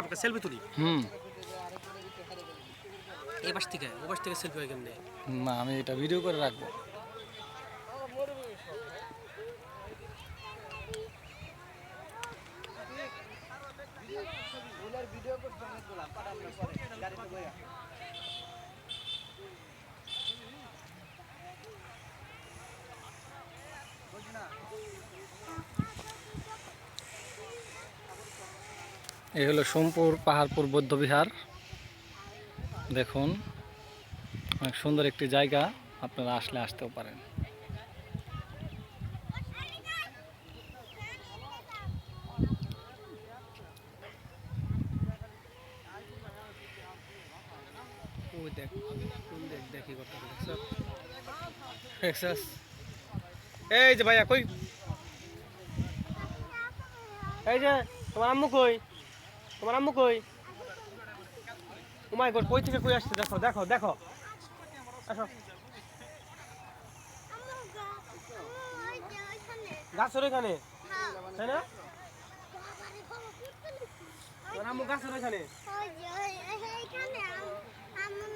আপনাকে সেলফি তুলি। হুম। এই পাশ থেকে ও পাশ থেকে সেলফি হয় কেমনে? না আমি এটা ভিডিও করে রাখব। এই হলো সোমপুর পাহাড়পুর বৌদ্ধবিহার দেখুন, অনেক সুন্দর একটি জায়গা, আপনারা আসলে আসতেও পারেন। এই যে ভাইয়া, কই? এই যে, তোমার আম্মু কই? তোমার আম্মু কই? উমাই গড, কই থেকে কই আসছে? দেখো দেখো দেখো। আসো। গাছের ওইখানে? তাই না? তোমার আম্মু গাছের এখানে